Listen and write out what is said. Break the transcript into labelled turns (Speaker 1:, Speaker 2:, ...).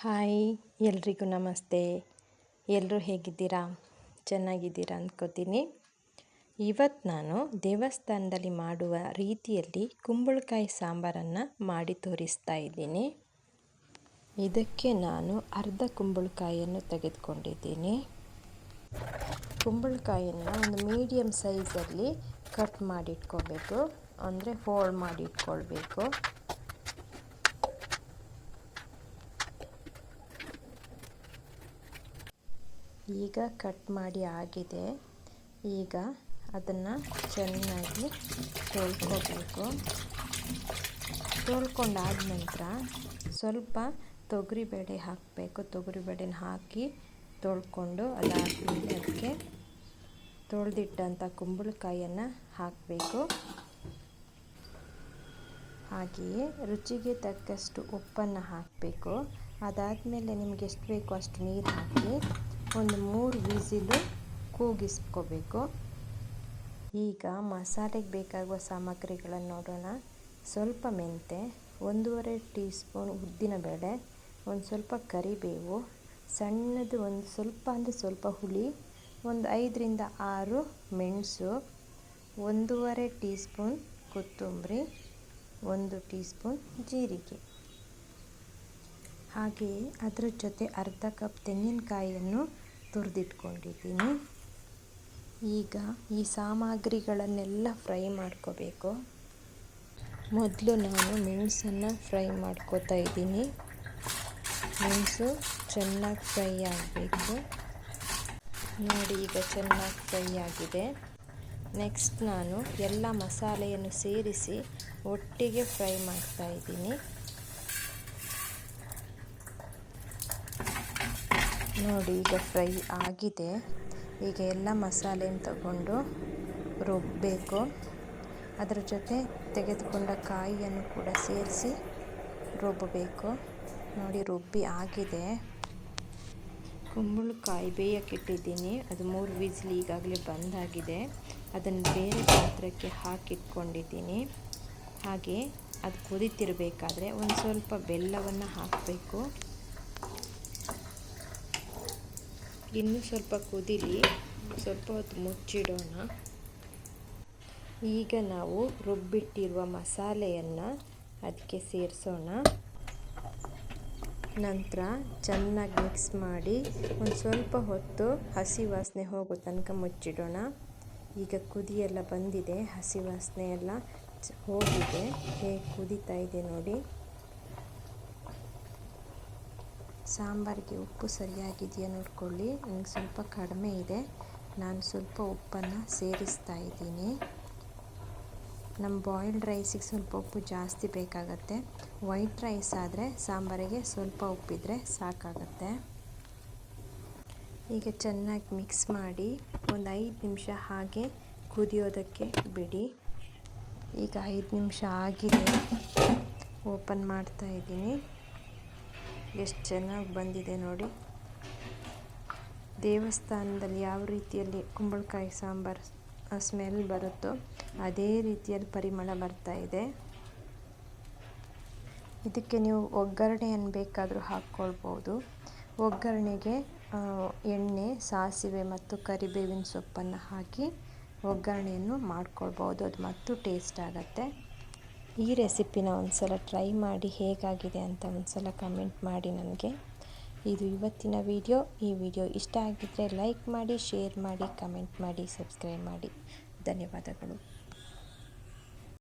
Speaker 1: Hi, ಎಲ್ರಿಗೂ ನಮಸ್ತೆ. ಎಲ್ಲರೂ ಹೇಗಿದ್ದೀರಾ? ಚೆನ್ನಾಗಿದ್ದೀರಾ ಅಂದ್ಕೋತೀನಿ ಇವತ್ತು ನಾನು ದೇವಸ್ಥಾನದಲ್ಲಿ ಮಾಡುವ ರೀತಿಯಲ್ಲಿ ಕುಂಬಳಕಾಯಿ ಸಾಂಬಾರನ್ನು ಮಾಡಿ ತೋರಿಸ್ತಾ ಇದ್ದೀನಿ. ಇದಕ್ಕೆ ನಾನು ಅರ್ಧ ಕುಂಬಳಕಾಯಿಯನ್ನು ತೆಗೆದುಕೊಂಡಿದ್ದೀನಿ. ಕುಂಬಳಕಾಯಿಯನ್ನು ಒಂದು ಮೀಡಿಯಮ್ ಸೈಜಲ್ಲಿ ಕಟ್ ಮಾಡಿಟ್ಕೋಬೇಕು. ಅಂದರೆ ಫೋಲ್ಡ್ ಮಾಡಿ ಇಟ್ಕೊಳ್ಬೇಕು ಈಗ ಕಟ್ ಮಾಡಿ ಆಗಿದೆ. ಈಗ ಅದನ್ನು ಚೆನ್ನಾಗಿ ತೊಳ್ಕೊಬೇಕು. ತೊಳ್ಕೊಂಡಾದ ನಂತರ ಸ್ವಲ್ಪ ತೊಗರಿಬೇಳೆ ಹಾಕಬೇಕು. ತೊಗರಿಬೇಳೆನ ಹಾಕಿ ತೊಳ್ಕೊಂಡು ಅದಾದಮೇಲೆ ಅದಕ್ಕೆ ತೊಳೆದಿಟ್ಟಂಥ ಕುಂಬಳಕಾಯಿಯನ್ನು ಹಾಕಬೇಕು. ಹಾಗೆಯೇ ರುಚಿಗೆ ತಕ್ಕಷ್ಟು ಉಪ್ಪನ್ನು ಹಾಕಬೇಕು. ಅದಾದಮೇಲೆ ನಿಮಗೆ ಎಷ್ಟು ಬೇಕೋ ಅಷ್ಟು ನೀರು ಹಾಕಿ ಒಂದು ಮೂರು ವಿಸಿಲು ಕೂಗಿಸ್ಕೋಬೇಕು. ಈಗ ಮಸಾಲೆಗೆ ಬೇಕಾಗುವ ಸಾಮಗ್ರಿಗಳನ್ನು ನೋಡೋಣ. ಸ್ವಲ್ಪ ಮೆಂತೆ, ಒಂದೂವರೆ ಟೀ ಸ್ಪೂನ್ ಉದ್ದಿನಬೇಳೆ ಒಂದು ಸ್ವಲ್ಪ ಕರಿಬೇವು, ಸಣ್ಣದು ಒಂದು ಸ್ವಲ್ಪ ಅಂದರೆ ಸ್ವಲ್ಪ ಹುಳಿ, ಒಂದು ಐದರಿಂದ ಆರು ಮೆಣಸು, ಒಂದೂವರೆ ಟೀ ಸ್ಪೂನ್ ಕೊತ್ತಂಬರಿ, ಒಂದು ಟೀ ಸ್ಪೂನ್ ಜೀರಿಗೆ. ಹಾಗೆಯೇ ಅದರ ಜೊತೆ ಅರ್ಧ ಕಪ್ ತೆಂಗಿನಕಾಯಿಯನ್ನು ತುರಿದಿಟ್ಕೊಂಡಿದ್ದೀನಿ. ಈಗ ಈ ಸಾಮಗ್ರಿಗಳನ್ನೆಲ್ಲ ಫ್ರೈ ಮಾಡ್ಕೋಬೇಕು. ಮೊದಲು ನಾನು ಮೆಣಸನ್ನು ಫ್ರೈ ಮಾಡ್ಕೋತಾ ಇದ್ದೀನಿ. ಮೆಣಸು ಚೆನ್ನಾಗಿ ಫ್ರೈ ಆಗಬೇಕು. ನೋಡಿ, ಈಗ ಚೆನ್ನಾಗಿ ಫ್ರೈ ಆಗಿದೆ. ನೆಕ್ಸ್ಟ್ ನಾನು ಎಲ್ಲ ಮಸಾಲೆಯನ್ನು ಸೇರಿಸಿ ಒಟ್ಟಿಗೆ ಫ್ರೈ ಮಾಡ್ತಾ ಇದ್ದೀನಿ. ನೋಡಿ ಈಗ ಫ್ರೈ ಆಗಿದೆ. ಈಗ ಎಲ್ಲ ಮಸಾಲೆಯನ್ನು ತಗೊಂಡು ರುಬ್ಬಬೇಕು ಅದರ ಜೊತೆ ತೆಗೆದುಕೊಂಡ ಕಾಯಿಯನ್ನು ಕೂಡ ಸೇರಿಸಿ ರುಬ್ಬಬೇಕು ನೋಡಿ ರುಬ್ಬಿ ಆಗಿದೆ. ಕುಂಬಳಕಾಯಿ ಬೇಯಕ್ಕಿಟ್ಟಿದ್ದೀನಿ ಅದು ಮೂರು ವಿಸಿಲ್ ಈಗಾಗಲೇ ಬಂದಾಗಿದೆ. ಅದನ್ನು ಬೇರೆ ಪಾತ್ರಕ್ಕೆ ಹಾಕಿಟ್ಕೊಂಡಿದ್ದೀನಿ ಹಾಗೆ ಅದು ಕುದಿತಿರಬೇಕಾದ್ರೆ ಒಂದು ಸ್ವಲ್ಪ ಬೆಲ್ಲವನ್ನು ಹಾಕಬೇಕು. ಇನ್ನೂ ಸ್ವಲ್ಪ ಕುದೀಲಿ, ಸ್ವಲ್ಪ ಹೊತ್ತು ಮುಚ್ಚಿಡೋಣ. ಈಗ ನಾವು ರುಬ್ಬಿಟ್ಟಿರುವ ಮಸಾಲೆಯನ್ನು ಅದಕ್ಕೆ ಸೇರಿಸೋಣ. ನಂತರ ಚೆನ್ನಾಗಿ ಮಿಕ್ಸ್ ಮಾಡಿ ಒಂದು ಸ್ವಲ್ಪ ಹೊತ್ತು ಹಸಿ ವಾಸನೆ ಹೋಗೋ ತನಕ ಮುಚ್ಚಿಡೋಣ. ಈಗ ಕುದಿಯೆಲ್ಲ ಬಂದಿದೆ, ಹಸಿ ವಾಸನೆ ಎಲ್ಲ ಹೋಗಿದೆ, ಹೇಗೆ ಕುದೀತಾ ಇದೆ ನೋಡಿ. ಸಾಂಬಾರಿಗೆ ಉಪ್ಪು ಸರಿಯಾಗಿದೆಯಾ ನೋಡಿಕೊಳ್ಳಿ. ನನಗೆ ಸ್ವಲ್ಪ ಕಡಿಮೆ ಇದೆ. ನಾನು ಸ್ವಲ್ಪ ಉಪ್ಪನ್ನು ಸೇರಿಸ್ತಾ ಇದ್ದೀನಿ. ನಮ್ಮ ಬಾಯ್ಲ್ಡ್ ರೈಸಿಗೆ ಸ್ವಲ್ಪ ಉಪ್ಪು ಜಾಸ್ತಿ ಬೇಕಾಗತ್ತೆ. ವೈಟ್ ರೈಸ್ ಆದರೆ ಸಾಂಬಾರಿಗೆ ಸ್ವಲ್ಪ ಉಪ್ಪಿದ್ರೆ ಸಾಕಾಗತ್ತೆ. ಈಗ ಚೆನ್ನಾಗಿ ಮಿಕ್ಸ್ ಮಾಡಿ ಒಂದು ಐದು ನಿಮಿಷ ಹಾಗೆ ಕುದಿಯೋದಕ್ಕೆ ಬಿಡಿ. ಈಗ ಐದು ನಿಮಿಷ ಆಗಿದೆ. ಓಪನ್ ಮಾಡ್ತಾ ಇದ್ದೀನಿ. ಎಷ್ಟು ಚೆನ್ನಾಗಿ ಬಂದಿದೆ ನೋಡಿ. ದೇವಸ್ಥಾನದಲ್ಲಿ ಯಾವ ರೀತಿಯಲ್ಲಿ ಕುಂಬಳಕಾಯಿ ಸಾಂಬಾರು ಸ್ಮೆಲ್ ಬರುತ್ತೋ ಅದೇ ರೀತಿಯಲ್ಲಿ ಪರಿಮಳ ಬರ್ತಾ ಇದೆ. ಇದಕ್ಕೆ ನೀವು ಒಗ್ಗರಣೆಯನ್ನು ಬೇಕಾದರೂ ಹಾಕ್ಕೊಳ್ಬೋದು. ಒಗ್ಗರಣೆಗೆ ಎಣ್ಣೆ, ಸಾಸಿವೆ ಮತ್ತು ಕರಿಬೇವಿನ ಸೊಪ್ಪನ್ನು ಹಾಕಿ ಒಗ್ಗರಣೆಯನ್ನು ಮಾಡ್ಕೊಳ್ಬೋದು. ಅದು ಮತ್ತು ಟೇಸ್ಟ್ ಆಗುತ್ತೆ. ಈ ರೆಸಿಪಿನ ಒಂದ್ಸಲ ಟ್ರೈ ಮಾಡಿ ಹೇಗಾಗಿದೆ ಅಂತ ಒಂದ್ಸಲ ಕಮೆಂಟ್ ಮಾಡಿ ನನಗೆ. ಇದು ಇವತ್ತಿನ ವಿಡಿಯೋ ಈ ವಿಡಿಯೋ ಇಷ್ಟ ಆಗಿದ್ದರೆ ಲೈಕ್ ಮಾಡಿ ಶೇರ್ ಮಾಡಿ ಕಮೆಂಟ್ ಮಾಡಿ ಸಬ್ಸ್ಕ್ರೈಬ್ ಮಾಡಿ. ಧನ್ಯವಾದಗಳು.